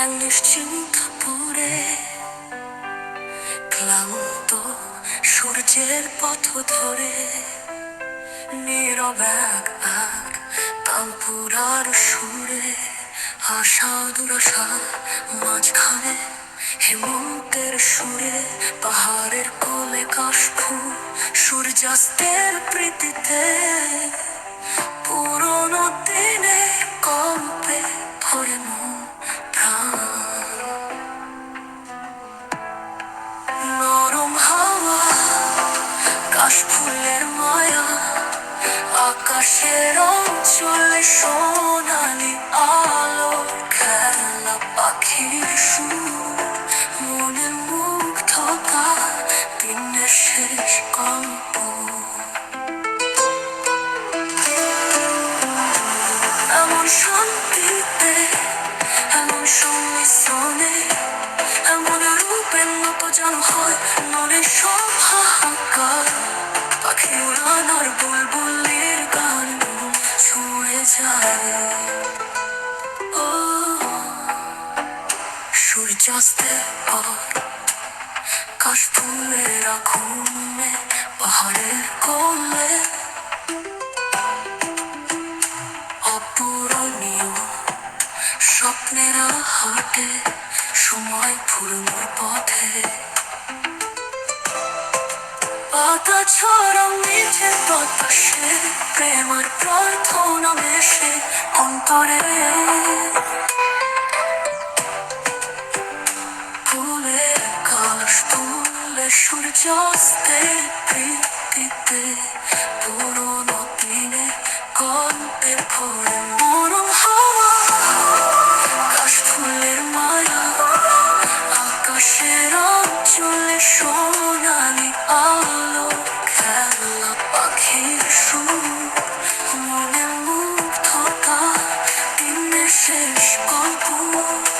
এক নিশ্চিন্ত পরে ক্লান্ত সূর্যের পথ ধরে নীরব এক এক তালপুরার সুরে আশা দুরাশা মাঝখানে হেমন্তের সুরে পাহাড়ের কোলে কাশফুল সূর্যাস্তের প্রীতিতে আকাশের অঞ্চলে সোনালি আলো খেলা পাখির সুর, মনে মুগ্ধতা দিনের শেষ গল্প। এমন শান্তিতে, এমন সংমিশ্রণে, এমন রূপের মতো যেন হয় মনে সব হাহাকার পাখি উড়ান আর বুলবুলির গান ছুঁয়ে যায় ও সূর্যাস্তের পর কাশফুলের আগুনে পাহাড়ের কোলে অপূরণীয় স্বপ্নেরা হাটে, সময় ফুরনোর পথে। পাতা ছড়াও নিচে বাতাসে, প্রেমার প্রার্থনা মেশে অন্তরে। ফুলে কাশ তুলে সূর্যাস্তের প্রীতিতে, পুরোনো দিনে গল্পের ভরে মরম হাওয়া। কাশফুলের মায়া আকাশের অঞ্চলে সোনালি আলো। দিনের শেষ